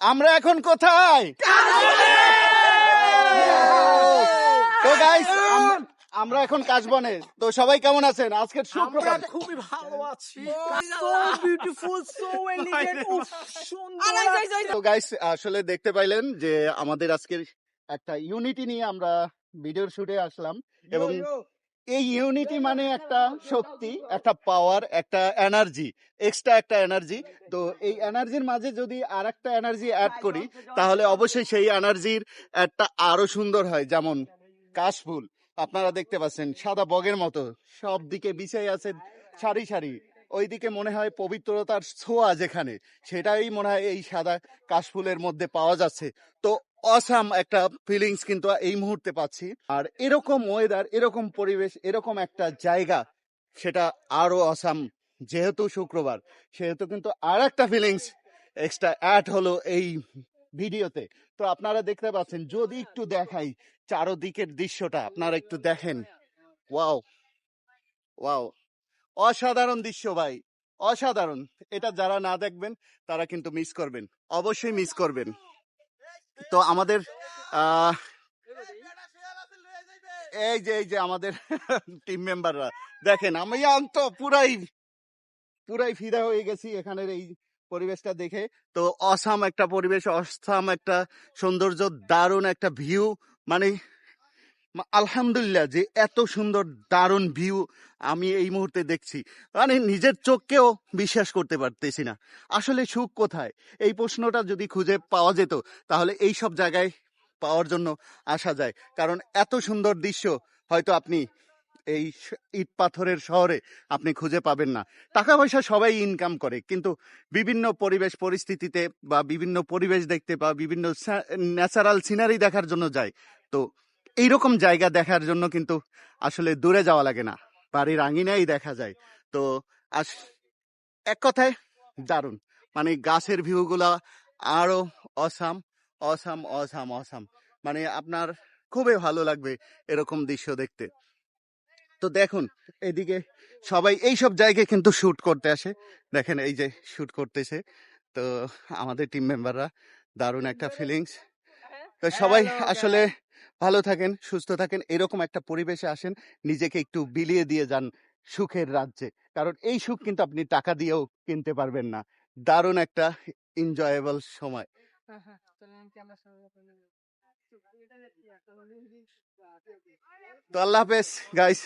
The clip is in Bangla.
আমরা এখন কোথায়? তো গাইস আমরা এখন কাশবনে। তো সবাই কেমন আছেন? আজকের সুপ্রভাত। খুবই ভালো আছি। So beautiful, so elegant, উফ, সুন্দর। তো গাইস আসলে দেখতে পাইলেন যে আমাদের আজকের একটা ইউনিটি নিয়ে আমরা ভিডিওর শুটে আসলাম। এবং এই ইউনিটি মানে একটা শক্তি, একটা পাওয়ার একটা এনার্জি এক্সট্রা একটা এনার্জি তো এই এনার্জির মাঝে যদি আর একটা এনার্জি অ্যাড করি, তাহলে অবশ্যই সেই এনার্জির একটা আরও সুন্দর হয়। যেমন কাশফুল, আপনারা দেখতে পাচ্ছেন, সাদা বগের মতো সব দিকে বিছাই আছে সারি সারি। ওইদিকে মনে হয় পবিত্রতার ছোঁয়া যেখানে, সেটাই মনে হয় এই সাদা কাশফুলের মধ্যে পাওয়া যাচ্ছে। তো অসাম একটা ফিলিংস কিন্তু এই মুহূর্তে পাচ্ছি। আর এরকম ওয়েদার এরকম পরিবেশ, এরকম একটা জায়গা, সেটা আরও অসাম যেহেতু শুক্রবার, সেহেতু কিন্তু আর একটা ফিলিংস এক্সট্রা অ্যাড হলো এই ভিডিওতে। তো আপনারা দেখতে পাচ্ছেন, যদি একটু দেখাই চারোদিকের দৃশ্যটা, আপনারা একটু দেখেন। ওয়াও ওয়াও অসাধারণ দৃশ্য ভাই, অসাধারণ। এটা যারা না দেখবেন, তারা কিন্তু মিস করবেন। অবশ্যই মিস করবেন। তো আমাদের এই যে এই যে আমাদের টিম মেম্বাররা দেখেন আমি তো, পুরাই পুরাই ফিদা হয়ে গেছি এখানের এই পরিবেশটা দেখে। তো অসাম একটা পরিবেশ, অসাম একটা সৌন্দর্য, দারুণ একটা ভিউ মানে আলহামদুলিল্লাহ যে এত সুন্দর, দারুণ ভিউ আমি এই মুহূর্তে দেখছি। মানে নিজের চোখকেও বিশ্বাস করতে পারতেছি না। আসলে সুখ কোথায়? এই প্রশ্নটা যদি খুঁজে পাওয়া যেত, তাহলে এই সব জায়গায় পাওয়ার জন্য আসা যায়। কারণ এত সুন্দর দৃশ্য হয়তো আপনি এই ইট পাথরের শহরে আপনি খুঁজে পাবেন না। টাকা পয়সা সবাই ইনকাম করে, কিন্তু বিভিন্ন পরিবেশ পরিস্থিতিতে বা বিভিন্ন পরিবেশ দেখতে বা বিভিন্ন ন্যাচারাল সিনারি দেখার জন্য যায়। তো এইরকম জায়গা দেখার জন্য কিন্তু আসলে দূরে যাওয়া লাগে না। বাড়ির আঙিনাই দেখা যায়। তো আস এক কথায় দারুণ। মানে গাছের ভিউগুলা আরও অসাম অসাম অসাম অসাম। মানে আপনার খুবই ভালো লাগবে এরকম দৃশ্য দেখতে। তো দেখুন এদিকে সবাই এই সব জায়গায় কিন্তু শ্যুট করতে আসে। দেখেন এই যে শ্যুট করতেছে। তো আমাদের টিম মেম্বাররা দারুণ একটা ফিলিংস তো সবাই আসলে ভালো থাকেন, সুস্থ থাকেন, এরকম একটা পরিবেশে আসেন, নিজেকে একটু বিলিয়ে দিয়ে যান সুখের রাজ্যে। কারণ এই সুখ কিন্তু আপনি টাকা দিয়েও কিনতে পারবেন না। দারুণ একটা এনজয়েবল সময়। তো আল্লাহ হাফেজ গাইস